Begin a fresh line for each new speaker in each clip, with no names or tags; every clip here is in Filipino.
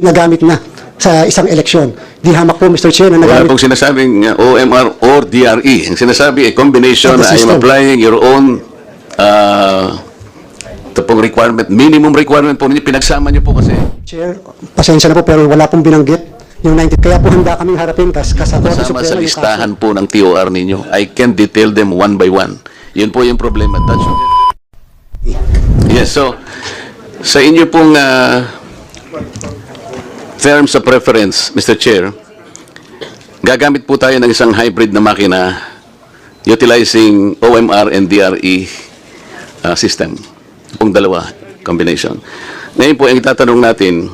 nagamit na sa isang eleksyon. Di hamak po, Mr. Chair, na
Wala
nagamit.
pong sinasabing uh, OMR or DRE. Ang sinasabi, a combination,
Of the
I'm
system.
applying your own uh, ito pong requirement, minimum requirement po ninyo, pinagsama niyo po kasi.
Chair, pasensya na po, pero wala pong binanggit yung 90. Kaya po handa kaming harapin kas kasama
Kasama sa listahan po ng TOR ninyo. I can detail them one by one. Yun po yung problema. That's Yes, so, sa inyo pong uh, terms of reference, Mr. Chair, gagamit po tayo ng isang hybrid na makina utilizing OMR and DRE uh, system. Pong dalawa, combination. Ngayon po, ang tatanong natin,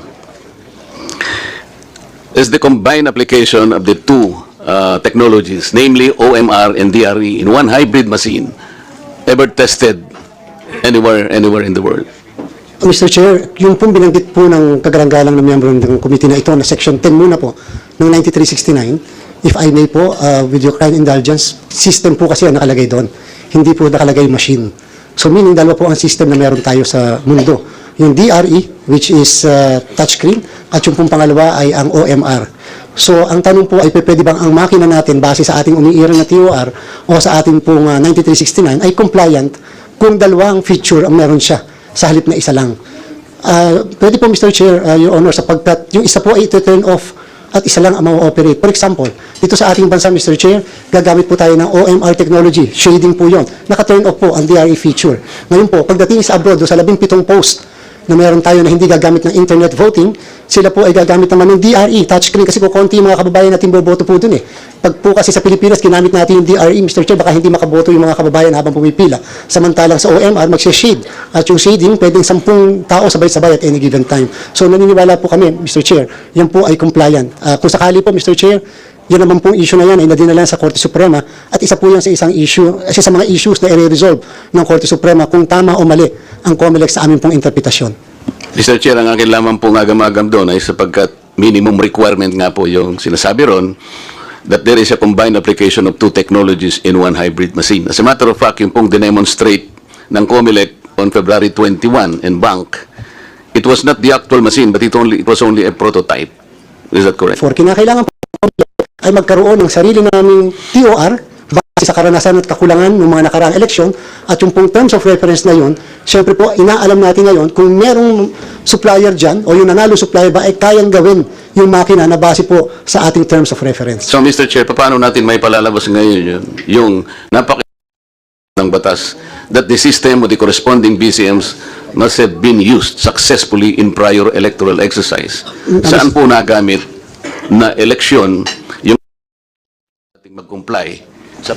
is the combined application of the two uh, technologies, namely OMR and DRE, in one hybrid machine, ever tested anywhere, anywhere in the world?
Mr. Chair, yung pong binanggit po ng kagaranggalang na miyembro ng committee na ito, na Section 10 muna po, ng 9369, if I may po, uh, with your kind indulgence, system po kasi ang nakalagay doon. Hindi po nakalagay machine. So meaning, dalawa po ang system na meron tayo sa mundo. Yung DRE, which is uh, touchscreen, at yung pong pangalawa ay ang OMR. So, ang tanong po ay pwede bang ang makina natin base sa ating umiiral na TOR o sa ating pong uh, 9369 ay compliant kung dalawang feature ang meron siya sa halip na isa lang. Ah, pwede po Mr. Chair, ah, Your Honor, sapagkat yung isa po ay ito-turn off at isa lang ang ma-operate. For example, dito sa ating bansa, Mr. Chair, gagamit po tayo ng OMR technology. Shading po yon. Naka-turn off po ang DRE feature. Ngayon po, pagdating sa abroad, sa 17 post na meron tayo na hindi gagamit ng internet voting, sila po ay gagamit naman ng DRE, touchscreen, kasi po konti yung mga kababayan natin boboto po dun eh. Pag po kasi sa Pilipinas, ginamit natin yung DRE, Mr. Chair, baka hindi makaboto yung mga kababayan habang pumipila. Samantalang sa OMR, magsha-shade. At yung shading, pwedeng sampung tao sabay-sabay at any given time. So naniniwala po kami, Mr. Chair, yan po ay compliant. Ah, kung sakali po, Mr. Chair, yan naman pong issue na yan ay nadinala sa Korte Suprema at isa po yan sa isang issue, isa sa mga issues na i-resolve ng Korte Suprema kung tama o mali ang COMELEC sa aming pong interpretasyon.
Mr. Chair, ang akin lamang pong agam-agam doon ay sapagkat minimum requirement nga po yung sinasabi ron that there is a combined application of two technologies in one hybrid machine. As a matter of fact, yung pong dinemonstrate ng COMELEC on February 21 in Bank, it was not the actual machine but it, only, it was only a prototype. Is that correct?
For kinakailangan po ay magkaroon ng sarili naming TOR sa karanasan at kakulangan ng mga nakaraang eleksyon at yung pong terms of reference na yun, syempre po, inaalam natin ngayon kung merong supplier dyan o yung nanalo supplier ba ay kayang gawin yung makina na base po sa ating terms of reference.
So, Mr. Chair, paano natin may palalabas ngayon yun? Yung napaka ng batas that the system of the corresponding BCMs must have been used successfully in prior electoral exercise. Saan po nagamit na eleksyon yung ating mag-comply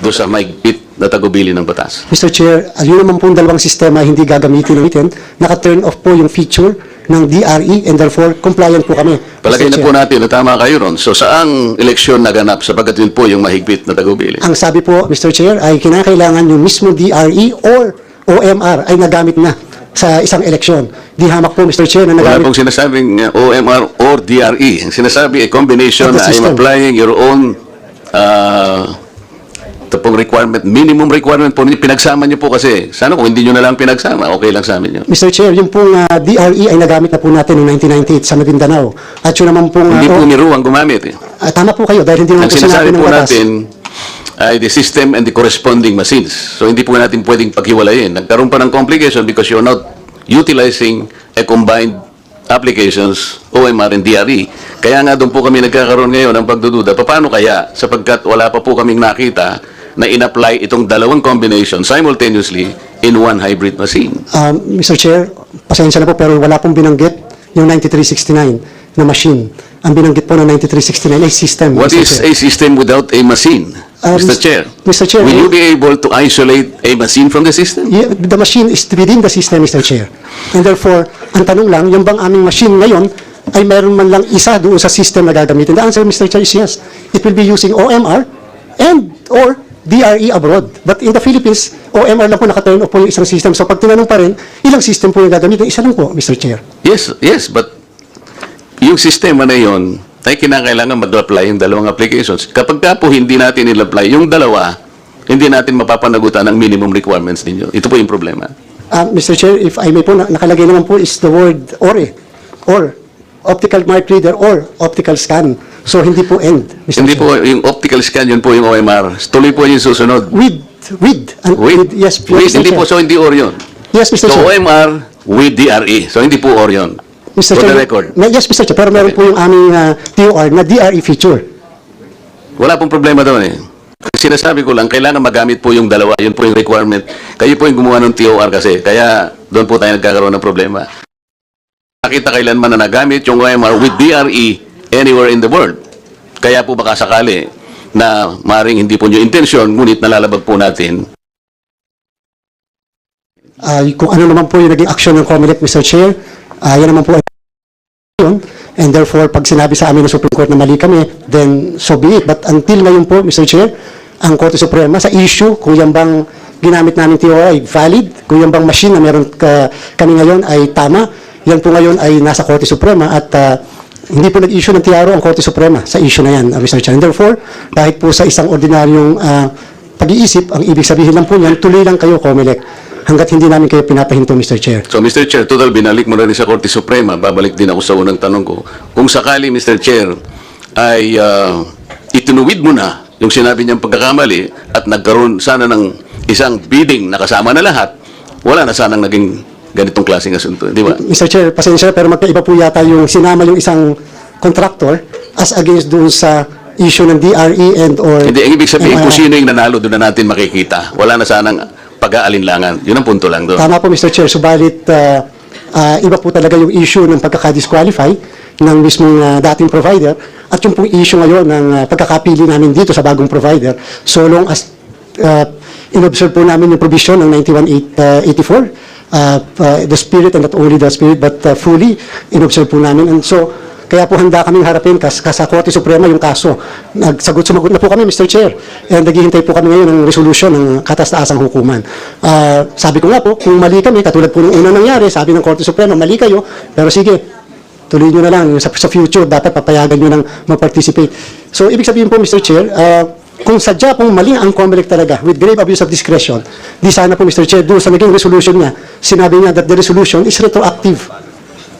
doon sa mahigpit na tagubili ng batas?
Mr. Chair, uh, yun naman pong dalawang sistema hindi gagamitin ng itin. Naka-turn off po yung feature ng DRE and therefore compliant po kami.
Palagay na po natin na tama kayo ron. So, saang eleksyon naganap sapagkat yun po yung mahigpit na tagubili?
Ang sabi po, Mr. Chair, ay kinakailangan yung mismo DRE or OMR ay nagamit na sa isang eleksyon. Di hamak po, Mr. Chair, na
Wala
nagamit.
pong sinasabing uh, OMR or DRE. Ang sinasabi, a combination,
the system.
applying your own uh, ito pong requirement, minimum requirement po. Pinagsama niyo po kasi. Sana kung hindi niyo na lang pinagsama, okay lang sa amin yun.
Mr. Chair, yung pong ah, DRE ay nagamit na po natin noong 1998 sa Maguindanao. At yun naman pong... ah,
Hindi po
o-
ni Ru ang gumamit eh.
ah, tama po kayo dahil hindi naman
Ang
po sinabi ng
po
batas.
natin ay the system and the corresponding machines. So hindi po natin pwedeng paghiwalayin. Nagkaroon pa ng complication because you're not utilizing a combined applications, OMR and DRE. Kaya nga doon po kami nagkakaroon ngayon ng pagdududa. Paano kaya? Sapagkat wala pa po kaming nakita na in-apply itong dalawang combination simultaneously in one hybrid machine.
Um, Mr. Chair, pasensya na po pero wala pong binanggit yung 9369 na machine. Ang binanggit po ng 9369 ay system.
What
Mr.
is
Chair.
a system without a machine?
Uh,
Mr. Chair,
Mr. Chair,
will you be able to isolate a machine from the system?
Yeah, the machine is within the system, Mr. Chair. And therefore, ang tanong lang, yung bang aming machine ngayon ay meron man lang isa doon sa system na gagamitin? The answer, Mr. Chair, is yes. It will be using OMR and or DRE abroad. But in the Philippines, OMR lang po nakaturn off po yung isang system. So pag tinanong pa rin, ilang system po yung gagamitin? Isa lang po, Mr. Chair.
Yes, yes, but yung sistema na yon ay kinakailangan mag-apply yung dalawang applications. Kapag ka po hindi natin il-apply yung dalawa, hindi natin mapapanagutan ang minimum requirements ninyo. Ito po yung problema.
Uh, Mr. Chair, if I may po, na- nakalagay naman po is the word or eh. Or. optical mark reader or optical scan. So hindi po end, Mr.
Hindi
Chair.
po yung optical scan, yun po yung OMR. Tuloy po yung susunod.
With, with, and
With,
yes,
with,
Mr.
hindi
Chair.
po, so hindi or yun.
Yes, Mr.
So
Chair.
OMR with DRE. So hindi po or yun.
Mr.
For the
Chair,
record.
may- yes, Mr. Chair, pero meron
Okay.
po yung aming ah, TOR na DRE feature.
Wala pong problema doon eh. Sinasabi ko lang, kailangan magamit po yung dalawa. Yun po yung requirement. Kayo po yung gumawa ng TOR kasi. Kaya doon po tayo nagkakaroon ng problema. Nakita kailanman na nagamit yung OMR with DRE anywhere in the world. Kaya po baka sakali na maring hindi po nyo intensyon, ngunit nalalabag po natin
Ah, kung ano naman po yung naging action ng COMELEC, Mr. Chair, ah, yan naman po ay. And therefore, pag sinabi sa amin ng Supreme Court na mali kami, then so be it. But until ngayon po, Mr. Chair, ang Korte Suprema sa issue, kung yan bang ginamit namin TOR ay valid, kung yan bang machine na meron ka, kami ngayon ay tama, yan po ngayon ay nasa Korte Suprema at ah, hindi po nag-issue ng TRO ang Korte Suprema sa issue na yan, ah, Mr. Chair. Therefore, kahit po sa isang ordinaryong ah, pag-iisip, ang ibig sabihin lang po niyan, tuloy lang kayo, COMELEC, hanggat hindi namin kayo pinapahinto, Mr. Chair.
So, Mr. Chair, total, binalik mo na rin sa Korte Suprema. Babalik din ako sa unang tanong ko. Kung sakali, Mr. Chair, ay uh, itinuwid mo na yung sinabi niyang pagkakamali at nagkaroon sana ng isang bidding na kasama na lahat, wala na sanang naging ganitong klaseng asunto. Di ba?
Mr. Chair, pasensya pero magkaiba po yata yung sinama yung isang contractor as against doon sa issue ng DRE and or...
Hindi, ang ibig sabihin, kung sino yung nanalo, doon na natin makikita. Wala na sanang pag-aalinlangan. Yun ang punto lang doon.
Tama po, Mr. Chair. Subalit, ah, ah, iba po talaga yung issue ng pagkakadisqualify ng mismong ah, dating provider at yung pong issue ngayon ng ah, pagkakapili namin dito sa bagong provider so long as uh, inobserve po namin yung provision ng 9184 uh, the spirit and not only the spirit but uh, fully inobserve po namin and so kaya po handa kaming harapin kas, kas sa Korte Suprema yung kaso. Nagsagot sumagot na po kami, Mr. Chair. And naghihintay po kami ngayon ng resolution ng kataas-taasang hukuman. Ah, sabi ko nga po, kung mali kami, katulad po ng unang nangyari, sabi ng Korte Suprema, mali kayo, pero sige, tuloy nyo na lang. Sa, sa future, dapat papayagan nyo nang mag-participate. So, ibig sabihin po, Mr. Chair, ah, kung sadya pong mali ang COMELEC talaga with grave abuse of discretion, di sana po, Mr. Chair, doon sa naging resolution niya, sinabi niya that the resolution is retroactive.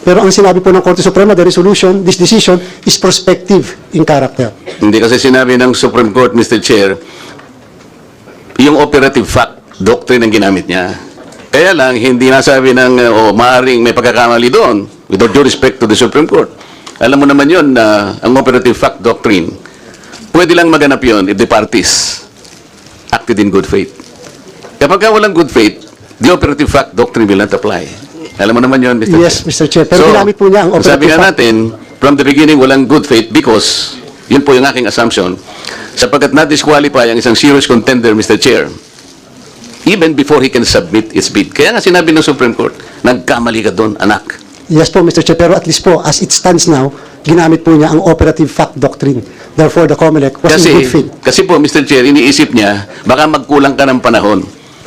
Pero ang sinabi po ng Korte Suprema, the resolution, this decision is prospective in character.
Hindi kasi sinabi ng Supreme Court, Mr. Chair, yung operative fact, doctrine ang ginamit niya. Kaya lang, hindi nasabi ng, o maaring may pagkakamali doon, with all due respect to the Supreme Court. Alam mo naman yun na ang operative fact doctrine, pwede lang maganap yun if the parties acted in good faith. Kapag ka walang good faith, the operative fact doctrine will not apply. Alam mo naman yun, Mr.
Yes,
Chair.
Mr. Chair. Pero ginamit po niya ang operative
Sabi nga
fact.
natin, from the beginning, walang good faith because, yun po yung aking assumption, sapagkat na-disqualify ang isang serious contender, Mr. Chair, even before he can submit its bid. Kaya nga sinabi ng Supreme Court, nagkamali ka doon, anak.
Yes po, Mr. Chair. Pero at least po, as it stands now, ginamit po niya ang operative fact doctrine. Therefore, the COMELEC was in
Kasi,
good faith.
kasi po, Mr. Chair, iniisip niya, baka magkulang ka ng panahon.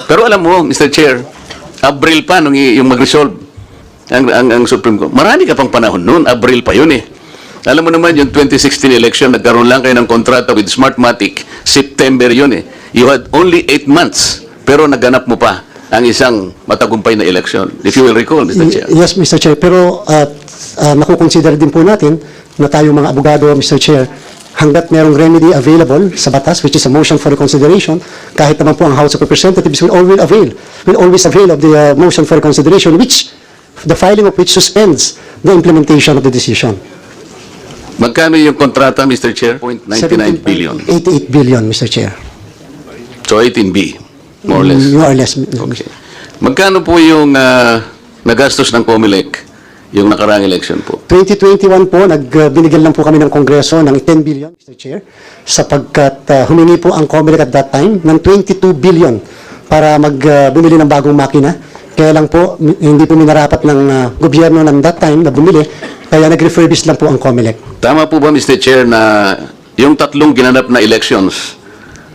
Pero alam mo, Mr. Chair, Abril pa nung yung mag-resolve ang, ang, ang Supreme Court. Marami ka pang panahon noon, Abril pa yun eh. Alam mo naman yung 2016 election, nagkaroon lang kayo ng kontrata with Smartmatic, September yun eh. You had only 8 months, pero naganap mo pa ang isang matagumpay na election. If you will recall, Mr. Chair.
Yes, Mr. Chair. Pero uh, uh, makukonsider din po natin na tayo mga abogado, Mr. Chair, hanggat merong remedy available sa batas, which is a motion for reconsideration, kahit naman po ang House of Representatives will always avail, will always avail of the uh, motion for reconsideration, which, the filing of which suspends the implementation of the decision.
Magkano yung kontrata, Mr. Chair? 0.99 billion.
88 billion, Mr. Chair.
So 18B, more or less.
More or less.
Okay. Magkano po yung ah, nagastos ng COMELEC yung nakaraang election po?
2021 po, nagbinigyan lang po kami ng Kongreso ng 10 billion, Mr. Chair, sapagkat uh, humingi po ang COMELEC at that time ng 22 billion para magbumili ng bagong makina. Kaya lang po, hindi po minarapat ng uh, gobyerno ng that time na bumili, kaya nag-refurbish lang po ang COMELEC.
Tama po ba, Mr. Chair, na yung tatlong ginanap na elections,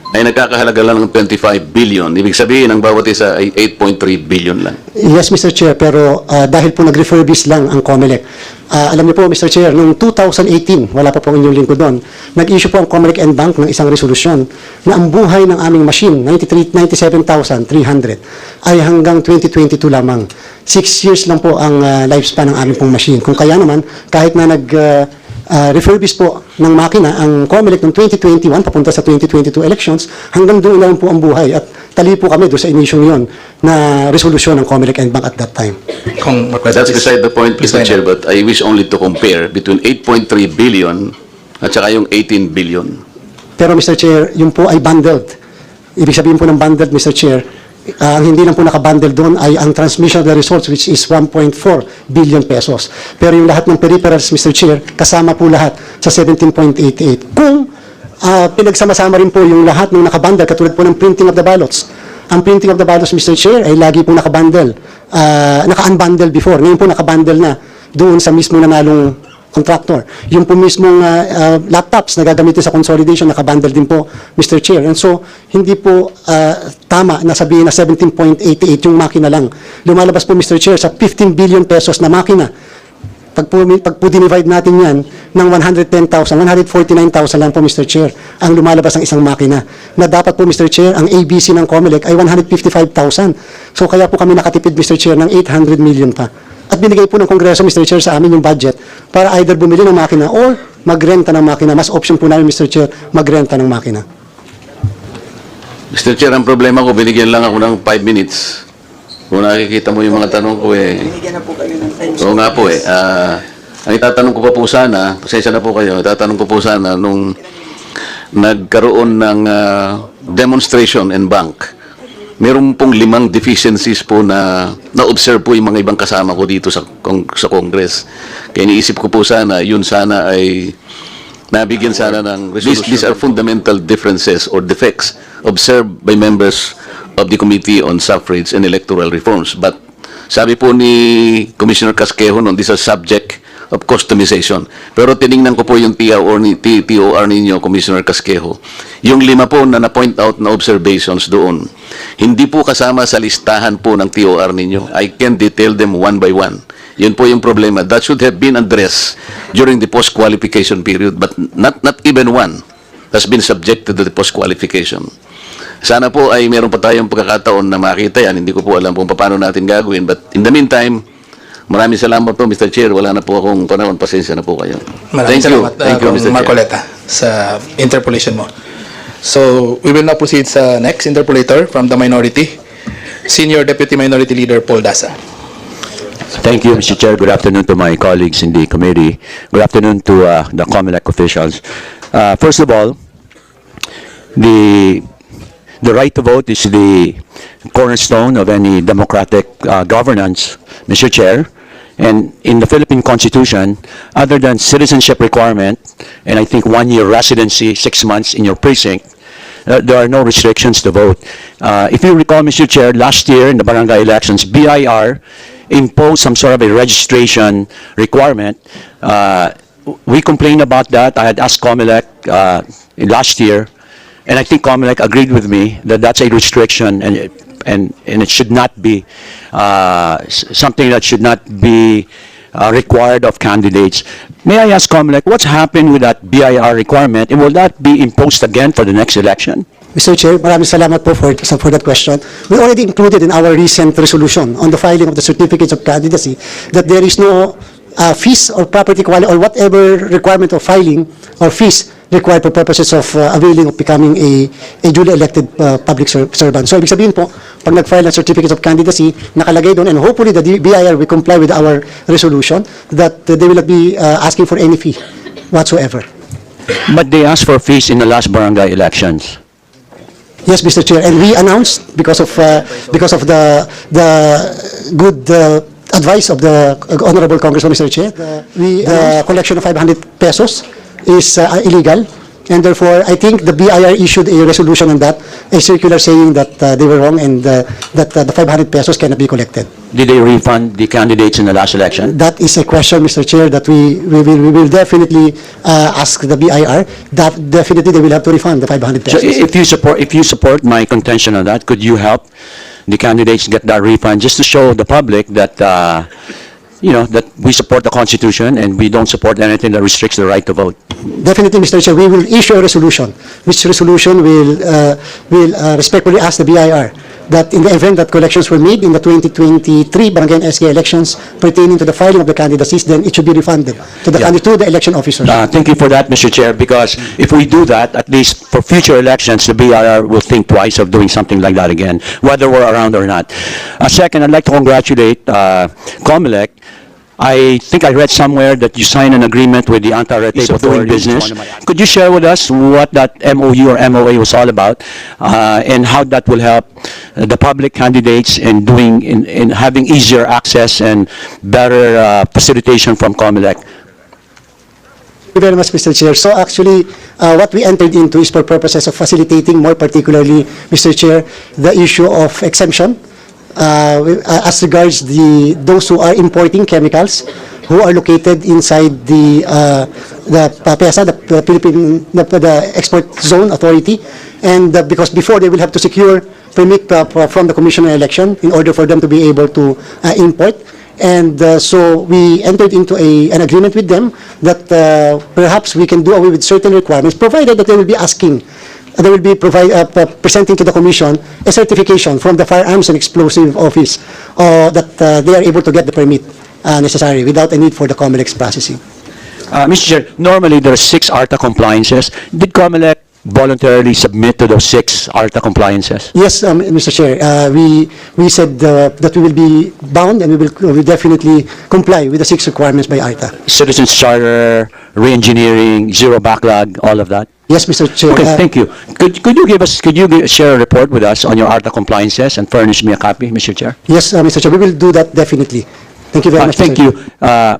ay nagkakahalaga lang ng 25 billion. Ibig sabihin, ang bawat isa ay 8.3 billion lang.
Yes, Mr. Chair, pero ah, dahil po nag-refurbish lang ang COMELEC, ah, alam niyo po, Mr. Chair, noong 2018, wala pa po ang inyong lingkod doon, nag-issue po ang COMELEC and Bank ng isang resolusyon na ang buhay ng aming machine, 93 97,300, ay hanggang 2022 lamang. Six years lang po ang ah, lifespan ng aming pong machine. Kung kaya naman, kahit na nag... ah, ah, refurbish po ng makina ang COMELEC ng 2021 papunta sa 2022 elections hanggang doon lang po ang buhay at tali po kami doon sa inisyong yon na resolusyon ng COMELEC and Bank at that time.
Kung
That's beside the point,
Please
Mr. Chair, but I wish only to compare between 8.3 billion at saka yung 18 billion.
Pero Mr. Chair, yung po ay bundled. Ibig sabihin po ng bundled, Mr. Chair, ang hindi lang po nakabundle doon ay ang transmission of the resource which is 1.4 billion pesos. Pero yung lahat ng peripherals, Mr. Chair, kasama po lahat sa 17.88. Kung ah, pinagsama-sama rin po yung lahat ng nakabundle, katulad po ng printing of the ballots. Ang printing of the ballots, Mr. Chair, ay lagi po nakabundle. Ah, naka-unbundle before. Ngayon po nakabundle na doon sa mismo nanalong contractor. Yung po mismong ah, ah, laptops na gagamitin sa consolidation, nakabundle din po, Mr. Chair. And so, hindi po ah, tama na sabihin na 17.88 yung makina lang. Lumalabas po, Mr. Chair, sa 15 billion pesos na makina. Pag po, pag po dinivide natin yan ng 110,000, 149,000 lang po, Mr. Chair, ang lumalabas ng isang makina. Na dapat po, Mr. Chair, ang ABC ng COMELEC ay 155,000. So kaya po kami nakatipid, Mr. Chair, ng 800 million pa. At binigay po ng Kongreso, Mr. Chair, sa amin yung budget para either bumili ng makina or magrenta ng makina. Mas option po namin, Mr. Chair, magrenta ng makina.
Mr. Chair, ang problema ko, binigyan lang ako ng 5 minutes. Kung nakikita mo yung mga tanong ko eh.
Bigyan na po kayo ng time.
Oo nga po eh. Ah, ang itatanong ko pa po sana, pasensya na po kayo, itatanong ko po sana nung nagkaroon ng ah, demonstration in bank, meron pong limang deficiencies po na na-observe po yung mga ibang kasama ko dito sa, kong, sa Congress. Kaya iniisip ko po sana, yun sana ay nabigyan sana ng resolution. These, these are fundamental differences or defects observed by members of the Committee on Suffrage and Electoral Reforms. But sabi po ni Commissioner Casquejo noon, these are subject of customization. Pero tiningnan ko po yung TOR, ni, TOR ninyo, Commissioner Casquejo. Yung lima po na na-point out na observations doon, hindi po kasama sa listahan po ng TOR ninyo. I can detail them one by one. Yun po yung problema. That should have been addressed during the post-qualification period, but not, not even one has been subjected to the post-qualification. Sana po ay meron pa tayong pagkakataon na makita yan. Hindi ko po alam kung paano natin gagawin. But in the meantime, maraming salamat po, Mr. Chair. Wala na po akong panahon. Pasensya na po kayo.
Maraming
Thank you.
salamat, uh,
Thank you,
Kong
Mr.
Marcoleta, sa interpolation mo. So, we will now proceed sa next interpolator from the minority, Senior Deputy Minority Leader Paul Dasa.
Thank you, Mr. Chair. Good afternoon to my colleagues in the committee. Good afternoon to uh, the COMELEC officials. Uh, First of all, the, the right to vote is the cornerstone of any democratic uh, governance, Mr. Chair. And in the Philippine Constitution, other than citizenship requirement, and I think one-year residency, six months in your precinct, uh, there are no restrictions to vote. Uh, If you recall, Mr. Chair, last year in the barangay elections, BIR imposed some sort of a registration requirement. Uh, We complained about that. I had asked COMELEC uh, last year, and I think COMELEC agreed with me that that's a restriction and and, and it should not be, uh, something that should not be uh, required of candidates. May I ask COMELEC, what's happened with that BIR requirement, and will that be imposed again for the next election?
Mr. Chair, maraming salamat po for, for that question. We already included in our recent resolution on the filing of the certificates of candidacy that there is no uh, fees or property quality or whatever requirement of filing or fees required for purposes of uh, availing of becoming a, a duly elected uh, public ser- servant. So, ibig sabihin po, pag nag-file ng certificates of candidacy, nakalagay doon, and hopefully the BIR will comply with our resolution that uh, they will not be uh, asking for any fee whatsoever.
But they asked for fees in the last barangay elections.
Yes, Mr. Chair, and we announced because of, uh, because of the, the good uh, advice of the Honorable Congressman, Mr. Chair, we, the collection of 500 pesos is uh, illegal And therefore, I think the BIR issued a resolution on that, a circular saying that uh, they were wrong and uh, that uh, the 500 pesos cannot be collected.
Did they refund the candidates in the last election?
That is a question, Mr. Chair, that we, we will, we will definitely uh, ask the BIR. That definitely they will have to refund the 500
So
pesos.
i- if you support, if you support my contention on that, could you help the candidates get that refund, just to show the public that, uh, you know, that we support the Constitution and we don't support anything that restricts the right to vote?
Definitely, Mr. Chair, we will issue a resolution, which resolution will, uh, will uh, respectfully ask the BIR that in the event that collections were made in the 2023 Barangay and SK elections pertaining to the filing of the candidacies, then it should be refunded to the,
Yeah.
candid- to the election officers.
Uh, Thank you for that, Mr. Chair, because if we do that, at least for future elections, the BIR will think twice of doing something like that again, whether we're around or not. Uh, Second, I'd like to congratulate uh, COMELEC. I think I read somewhere that you signed an agreement with the anti-red tape of doing business. Could you share with us what that MOU or MOA was all about, uh, and how that will help uh, the public candidates in doing, in in having easier access and better uh, facilitation from COMELEC?
Thank you very much, Mr. Chair. So actually, uh, what we entered into is for purposes of facilitating, more particularly, Mr. Chair, the issue of exemption uh, uh, as regards the, those who are importing chemicals who are located inside the, uh, the PAPESA, the Philippine, the, the Export Zone Authority. And uh, because before they will have to secure permit uh, from the Commissioner election in order for them to be able to uh, import. And uh, so we entered into a, an agreement with them that uh, perhaps we can do away with certain requirements, provided that they will be asking, they will be provide, uh, presenting to the commission a certification from the Firearms and Explosive Office uh, that uh, they are able to get the permit uh, necessary without a need for the COMELEX processing.
Uh, Mr. Chair, normally there are six ARTA compliances. Did COMELEC voluntarily submit to those six ARTA compliances?
Yes, um, Mr. Chair, uh, we, we said uh, that we will be bound and we will, we definitely comply with the six requirements by ARTA.
Citizens Charter, re-engineering, zero backlog, all of that?
Yes, Mr. Chair.
Okay,
uh,
thank you. Could, could you give us, could you gi- share a report with us on your ARTA compliances and furnish me a copy, Mr. Chair?
Yes, uh, Mr. Chair, we will do that definitely. Thank you very
Uh,
much.
Thank
Mr.
you. Uh,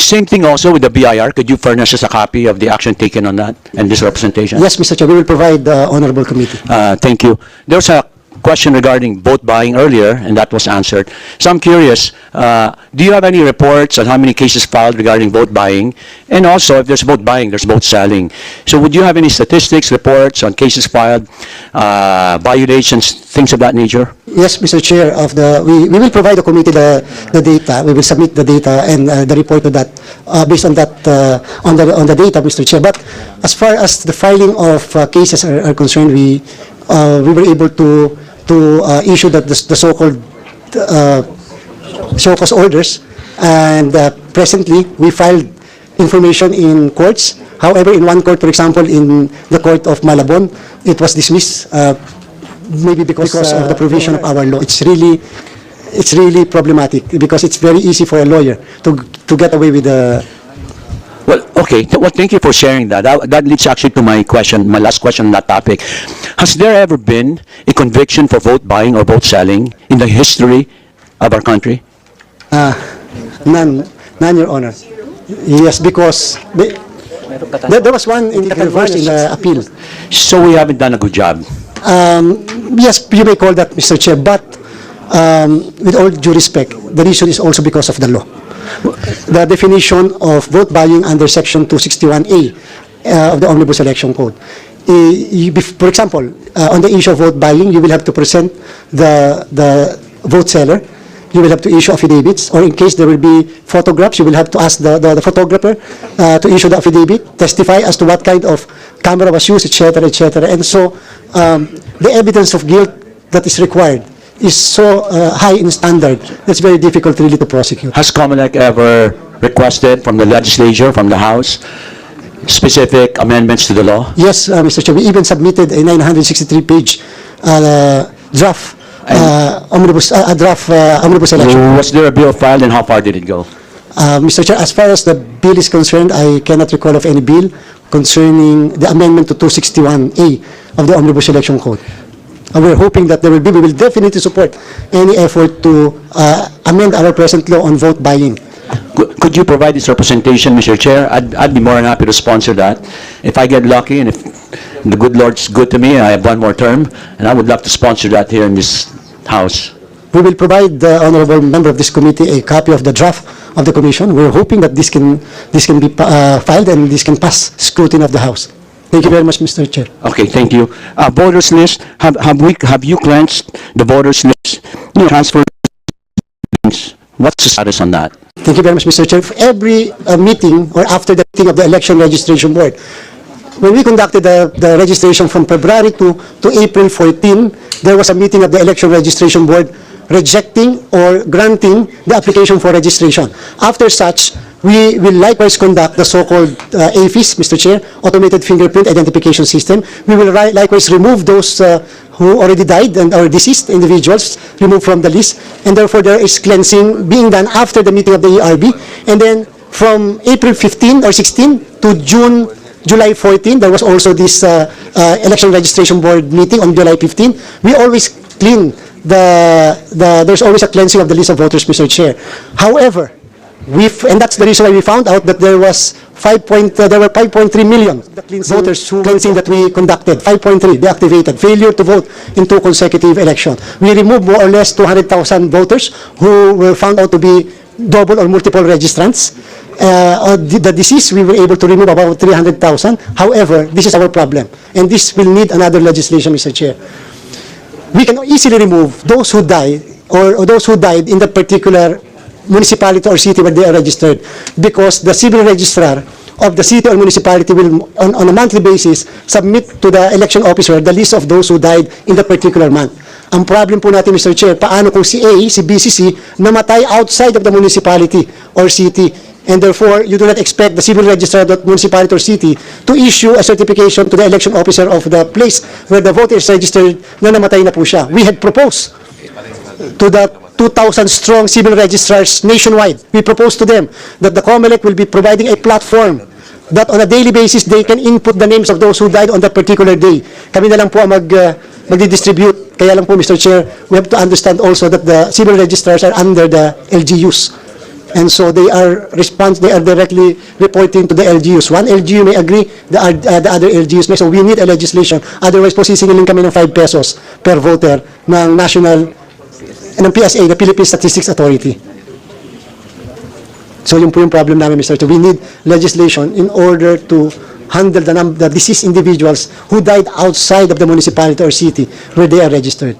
Same thing also with the BIR. Could you furnish us a copy of the action taken on that and this representation?
Yes, Mr. Chair, we will provide the honorable committee.
Uh, Thank you. There was a question regarding vote buying earlier, and that was answered. So I'm curious, uh, do you have any reports on how many cases filed regarding vote buying? And also, if there's vote buying, there's vote selling. So would you have any statistics, reports on cases filed, uh, violations, things of that nature?
Yes, Mr. Chair, of the, we, we will provide the committee the, the data, we will submit the data and uh, the report to that, uh, based on that, uh, on the, on the data, Mr. Chair. But as far as the filing of uh, cases are, are concerned, we, uh, we were able to, to uh, issue that, the the so-called, uh, show cause orders, and uh, presently, we filed information in courts. However, in one court, for example, in the court of Malabon, it was dismissed, uh, maybe because, of the provision of our law. It's really, it's really problematic, because it's very easy for a lawyer to, to get away with the,
Well, okay, well, thank you for sharing that. That that leads actually to my question, my last question on that topic. Has there ever been a conviction for vote buying or vote selling in the history of our country?
none, none, Your Honor. Yes, because, the- there, there was one in reversed in the appeal.
So we haven't done a good job.
Um, yes, you may call that, Mr. Chair, but um, with all due respect, the reason is also because of the law. The definition of vote buying under Section 261A uh, of the Omnibus Election Code. Eh, For example, uh, on the issue of vote buying, you will have to present the, the vote seller, you will have to issue affidavits, or in case there will be photographs, you will have to ask the, the the photographer uh, to issue the affidavit, testify as to what kind of camera was used, etc., etc. And so, um, the evidence of guilt that is required is so uh, high in standard, that's very difficult really to prosecute.
Has COMELEC ever requested from the legislature, from the House, specific amendments to the law?
Yes, uh, Mr. Chair, we even submitted a 963-page uh, draft uh, omnibus, uh, draft uh, omnibus election.
Was there a bill filed and how far did it go?
Uh, Mr. Chair, as far as the bill is concerned, I cannot recall of any bill concerning the amendment to 261A of the Omnibus Election Code. And we're hoping that there will be, we will definitely support any effort to uh, amend our present law on vote buying
Could could you provide this representation, Mr. Chair? I'd, I'd be more than happy to sponsor that. If I get lucky and if the good Lord's good to me, I have one more term, and I would love to sponsor that here in this House.
We will provide the honorable member of this committee a copy of the draft of the commission. We're hoping that this can, this can be uh, filed and this can pass scrutiny of the House. Thank you very much, Mr. Chair.
Okay, thank you. Uh, voters list, have, have we, have you cleansed the voters list? You transfer, what's the status on that?
Thank you very much, Mr. Chair. For every uh, meeting or after the meeting of the Election Registration Board, when we conducted the, the registration from February to, to April 14, there was a meeting of the Election Registration Board rejecting or granting the application for registration. After such, we will likewise conduct the so-called uh, AFIS, Mr. Chair, Automated Fingerprint Identification System. We will likewise remove those uh, who already died and are deceased individuals, removed from the list, and therefore there is cleansing being done after the meeting of the ERB. And then from April 15 or 16 to June, July 14, there was also this uh, uh, Election Registration Board meeting on July 15. We always clean the, the, there's always a cleansing of the list of voters, Mr. Chair. However, we and that's the reason why we found out that there was 5 point, uh, there were 5.3 million voters who cleansing that we conducted, 5.3 deactivated, failure to vote in two consecutive elections. We removed more or less 200,000 voters who were found out to be double or multiple registrants. Uh, the, the disease, we were able to remove about 300,000. However, this is our problem, and this will need another legislation, Mr. Chair we can easily remove those who died or, or those who died in that particular municipality or city where they are registered because the civil registrar of the city or municipality will on, on a monthly basis submit to the election officer the list of those who died in that particular month. Ang problem po natin, Mr. Chair, paano kung si A, si BCC, namatay outside of the municipality or city and therefore you do not expect the civil registrar of that municipality or city to issue a certification to the election officer of the place where the voter is registered na namatay na po siya. We had proposed to the 2,000 strong civil registrars nationwide. We propose to them that the COMELEC will be providing a platform that on a daily basis they can input the names of those who died on that particular day. Kami na lang po ang mag, uh, magdi-distribute. Kaya lang po, Mr. Chair, we have to understand also that the civil registrars are under the LGUs. And so they are response, they are directly reporting to the LGUs. One LGU may agree, the, uh, the other LGUs may. So we need a legislation. Otherwise po, sisingilin kami ng 5 pesos per voter ng national, ng PSA, the Philippine Statistics Authority. So yun po yung problem namin, Mr. Chair. We need legislation in order to handle the, the deceased individuals who died outside of the municipality or city where they are registered.